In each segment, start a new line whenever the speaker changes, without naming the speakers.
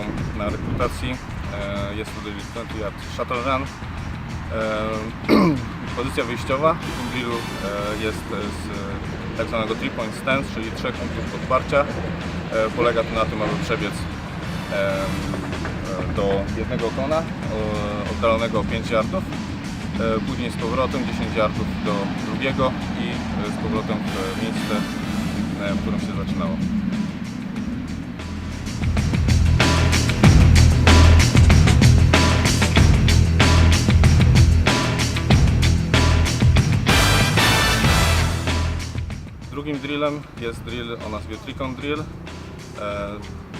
E, Jest to drill 20 yard shuttle run. E, Pozycja wyjściowa w tym drillu e, jest z e, tak zwanego 3 point stance, czyli trzech punktów podparcia. E, Polega to na tym, aby przebiec e, do jednego kona e, oddalonego o 5 yardów, e, później z powrotem 10 yardów do drugiego i e, z powrotem w miejsce, e, w którym się zaczynało. Drugim drillem jest drill o nazwie Tricon Drill. E,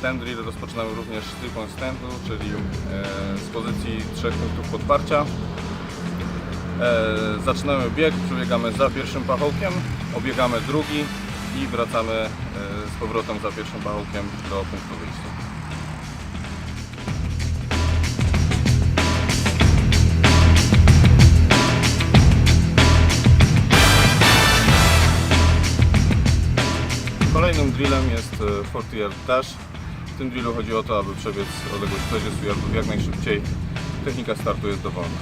Ten drill rozpoczynamy również z point standu, czyli e, z pozycji trzech punktów podparcia. E, Zaczynamy bieg, przebiegamy za pierwszym pachołkiem, obiegamy drugi i wracamy z powrotem za pierwszym pachołkiem do punktu wyjścia. Kolejnym drillem jest e, 40 yard dash. W tym drillu chodzi o to, aby przebiec odległość 40 yardów jak najszybciej. Technika startu jest dowolna.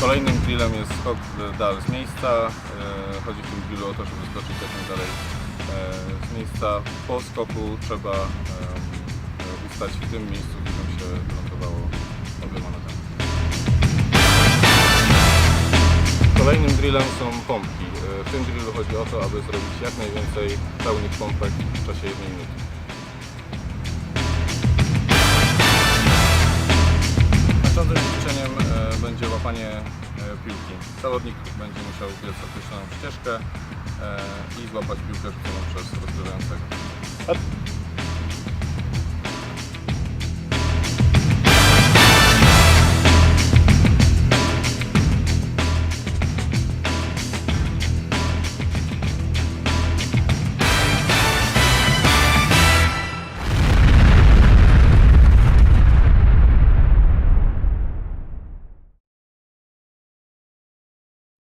Kolejnym drillem jest skok dal z miejsca. E, Chodzi w tym drillu o to, żeby skoczyć jak najdalej e, z miejsca. Po skoku trzeba ustać w tym miejscu, w którym się lądowało nogami. Kolejnym drillem są pompki. W tym drillu chodzi o to, aby zrobić jak najwięcej pełnych pompek w czasie jednej minuty. Następnym ćwiczeniem e, będzie łapanie e, piłki. Zawodnik będzie musiał biec określoną ścieżkę e, i złapać piłkę rzuconą przez rozgrywającego.